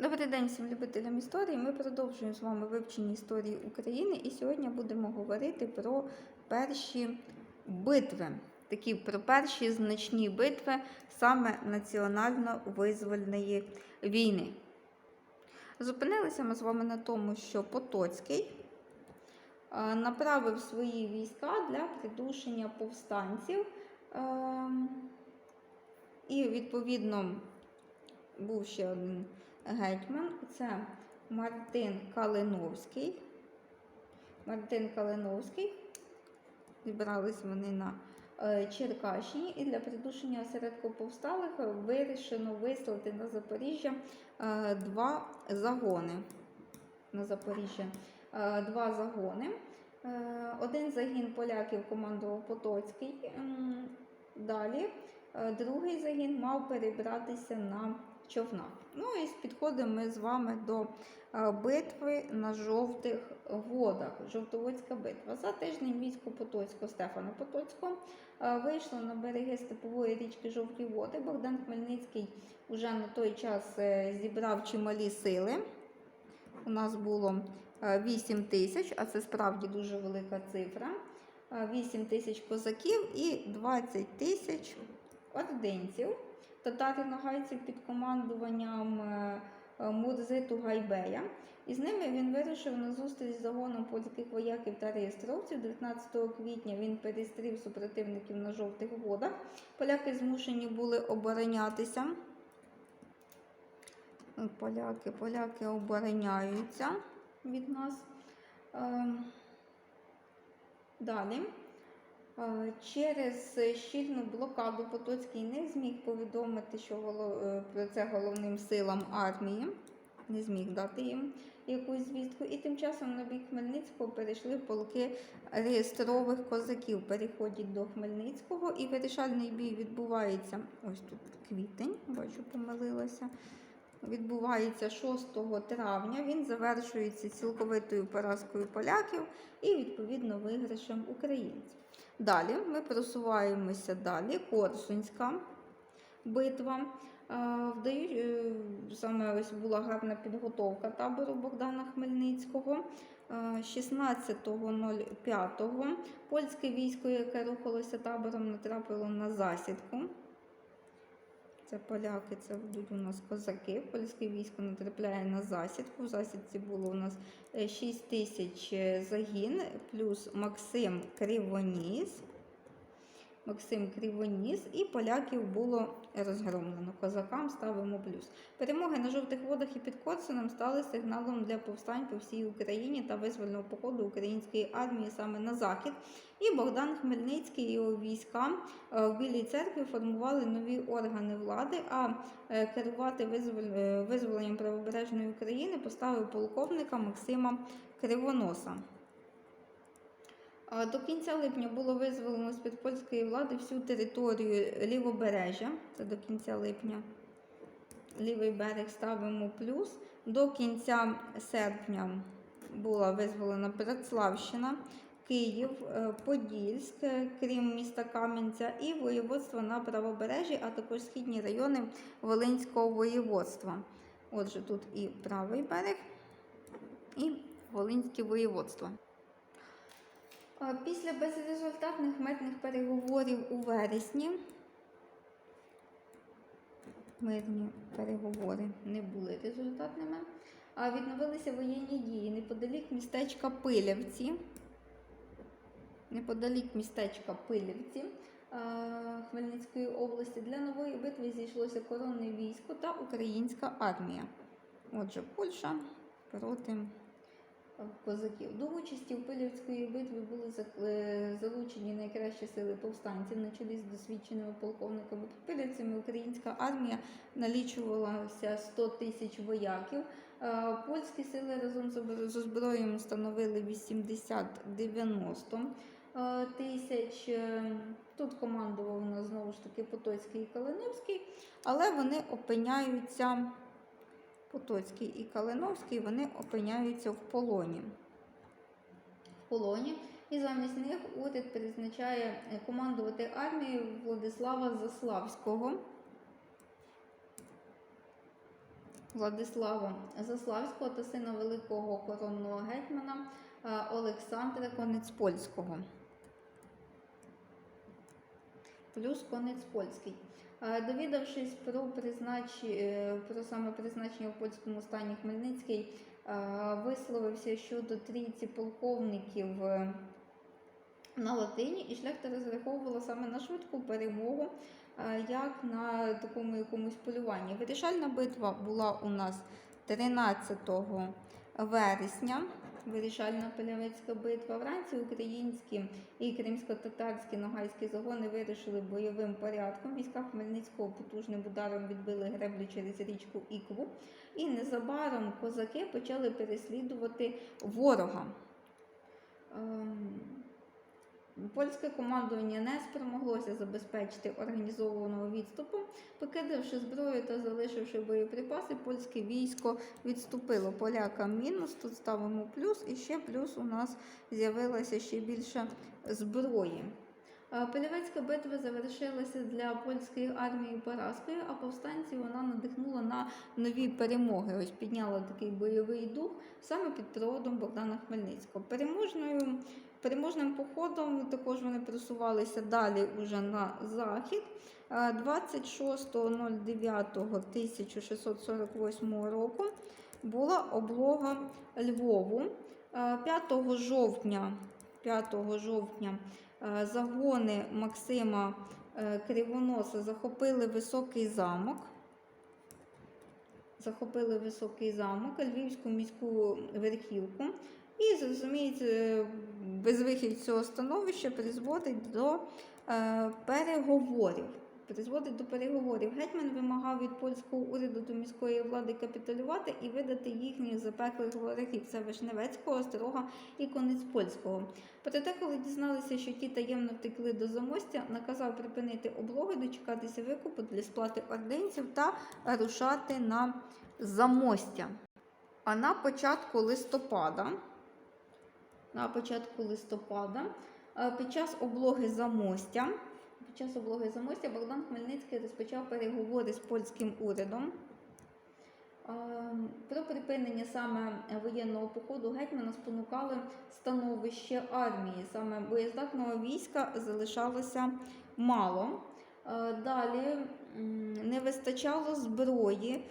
Добрий день всім любителям історії. Ми продовжуємо з вами вивчення історії України і сьогодні будемо говорити про перші битви, такі про перші значні битви саме національно-визвольної війни. Зупинилися ми з вами на тому, що Потоцький е, направив свої війська для придушення повстанців. Ем, І, відповідно, був ще один гетьман. Це Мартин Калиновський. Мартин Калиновський. Зібрались вони на е, Черкащині і для придушення осередку повсталих вирішено вислати на Запоріжжя е, два загони. На Запоріжжя е, два загони. Один загін поляків командував Потоцький. Далі другий загін мав перебратися на човнах. Ну і підходимо ми з вами до е, битви на жовтих водах. Жовтоводська битва. За тиждень військо Потоцького Стефана Потоцького е, вийшло на береги степової річки Жовті Води. Богдан Хмельницький вже на той час е, зібрав чималі сили. У нас було 8 тисяч, а це справді дуже велика цифра. 8 тисяч козаків і 20 тисяч ординців, татари-нагайців під командуванням е, е, Мурзиту Гайбея. І з ними він вирішив на зустріч з загоном польських вояків та реєстровців. 19 квітня він перестрів супротивників на жовтих водах. Поляки змушені були оборонятися. Поляки, поляки обороняються від нас. Ем, Далі. Е, Через щільну блокаду Потоцький не зміг повідомити, що е, про це головним силам армії, не зміг дати їм якусь звістку. І тим часом на бік Хмельницького перейшли полки реєстрових козаків. Переходять до Хмельницького і вирішальний бій відбувається. Ось тут квітень, бачу, помилилася. Відбувається 6 травня. Він завершується цілковитою поразкою поляків і відповідно виграшем українців. Далі ми просуваємося далі. Корсунська битва. Е, е, саме ось була гарна підготовка табору Богдана Хмельницького. Е, 16.05 польське військо, яке рухалося табором, натрапило на засідку. Це поляки, це будуть у нас козаки. Польське військо натрапляє на засідку. В засідці було у нас 6 тисяч е, загін, плюс Максим Кривоніс. Максим Кривоніс, і поляків було розгромлено. Козакам ставимо плюс. Перемоги на жовтих водах і під Корсуном стали сигналом для повстань по всій Україні та визвольного походу української армії саме на захід. І Богдан Хмельницький і його війська е, в Білій церкві формували нові органи влади. А е, керувати е, визволенням правобережної України поставив полковника Максима Кривоноса. До кінця липня було визволено з-під польської влади всю територію лівобережжя. Це до кінця липня. Лівий берег ставимо плюс. До кінця серпня була визволена Братславщина, Київ, е, Подільськ, крім міста Кам'янця, і воєводство на правобережжі, а також східні райони Волинського воєводства. Отже, тут і правий берег, і Волинське воєводство. Після безрезультатних мирних переговорів у вересні мирні переговори не були результатними, а відновилися воєнні дії неподалік містечка Пилявці. Неподалік містечка Пилявці а, Хмельницької області для нової битви зійшлося коронне військо та українська армія. Отже, Польща проти козаків. До участі в Пилівської битві були е, залучені найкращі сили повстанців на чолі з досвідченими полковниками. Під Пилівцями українська армія налічувалася 100 тисяч вояків. Е, Польські сили разом з озброєнням становили 80-90 е, тисяч. Тут командував у нас знову ж таки Потоцький і Калиновський, але вони опиняються. Потоцький і Калиновський вони опиняються в полоні. В полоні. І замість них уряд призначає командувати армією Владислава Заславського. Владислава Заславського та сина великого коронного гетьмана Олександра Конецпольського. Плюс Конець Польський. Е, Довідавшись про, признач... е, про саме призначення в польському стані Хмельницький, висловився щодо трійці полковників е, на латині, і шляхта розраховувала саме на швидку перемогу, як на такому якомусь полюванні. Вирішальна битва була у нас 13 вересня. Вирішальна Полявецька битва. Вранці українські і кримсько-татарські ногайські загони вирішили бойовим порядком. Війська Хмельницького потужним ударом відбили греблю через річку Ікву. І незабаром козаки почали переслідувати ворога. Польське командування не спромоглося забезпечити організованого відступу. Покидавши зброю та залишивши боєприпаси, польське військо відступило. Полякам мінус, тут ставимо плюс, і ще плюс у нас з'явилося ще більше зброї. Полівецька битва завершилася для польської армії поразкою, а повстанців вона надихнула на нові перемоги. Ось підняла такий бойовий дух саме під проводом Богдана Хмельницького. Переможною Переможним походом також вони просувалися далі уже на захід. Е, 26.09.1648 року була облога Львову. Е, 5 жовтня, 5 жовтня е, загони Максима е, Кривоноса захопили високий замок. Захопили високий замок, Львівську міську верхівку. І, зрозумієте, безвихідь цього становища призводить до е, переговорів. Призводить до переговорів. Гетьман вимагав від польського уряду до міської влади капітулювати і видати їхніх запеклих ворогів. Це Вишневецького, Острога і Конець Польського. Проте, коли дізналися, що ті таємно втекли до замостя, наказав припинити облоги, дочекатися викупу для сплати ординців та рушати на замостя. А на початку листопада на початку листопада. Е, Під час облоги замостя, під час облоги замостя Богдан Хмельницький розпочав переговори з польським урядом. Е, Про припинення саме воєнного походу гетьмана спонукали становище армії. Саме боєздатного війська залишалося мало. Е, Далі не вистачало зброї,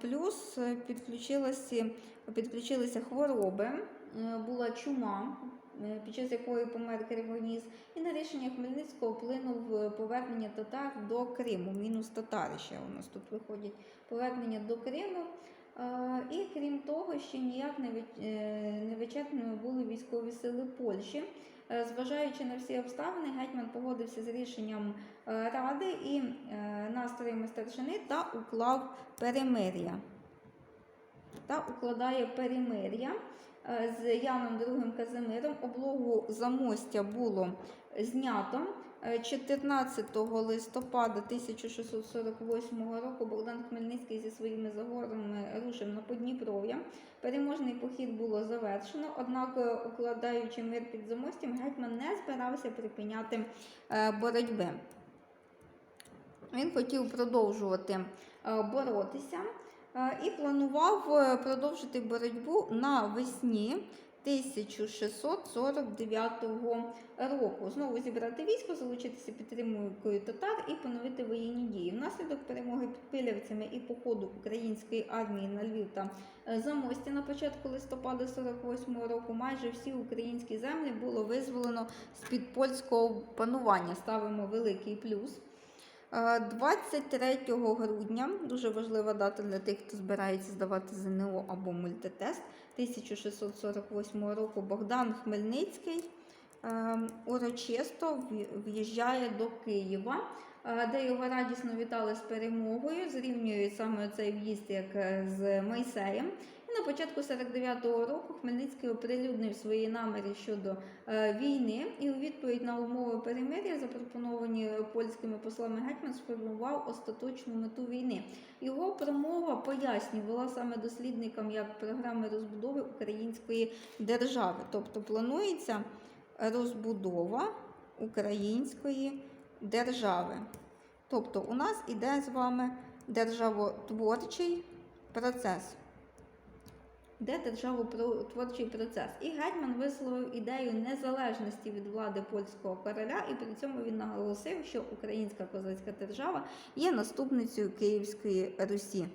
плюс підключилися, підключилися хвороби. Е, була чума, е, під час якої помер Кривоніс, і на рішення Хмельницького вплинув е, повернення татар до Криму. Мінус татари ще у нас тут виходять повернення до Криму. І крім того, ще ніяк не ви- не вичерпними були військові сили Польщі. Зважаючи на всі обставини, гетьман погодився з рішенням ради і настроями старшини та уклав перемир'я. Та укладає перемир'я з Яном II Казимиром. Облогу замостя було знято. Е, 14 листопада 1648 року Богдан Хмельницький зі своїми загорами рушив на Подніпров'я. Переможний похід було завершено, однак, е, укладаючи мир під замостям, гетьман не збирався припиняти е, боротьби. Він хотів продовжувати е, боротися е, і планував е, продовжити боротьбу навесні 1649 року. Знову зібрати військо, залучитися підтримкою татар і поновити воєнні дії. Внаслідок перемоги під пилявцями і походу української армії на Львів та е, Замості на початку листопада 48 року майже всі українські землі було визволено з-під польського панування. Ставимо великий плюс. Е, 23 грудня, дуже важлива дата для тих, хто збирається здавати ЗНО або мультитест 1648 року, Богдан Хмельницький е, урочисто в'їжджає до Києва, е, де його радісно вітали з перемогою, зрівнюють саме цей в'їзд як е, з Мойсеєм. І на початку 49-го року Хмельницький оприлюднив свої наміри щодо е, війни, і у відповідь на умови перемир'я, запропоновані польськими послами гетьман, сформував остаточну мету війни. Його промова пояснювала саме дослідникам як програми розбудови української держави. Тобто планується розбудова української держави. Тобто, у нас іде з вами державотворчий процес. Де державотворчий процес. І гетьман висловив ідею незалежності від влади польського короля, і при цьому він наголосив, що українська козацька держава є наступницею Київської Русі.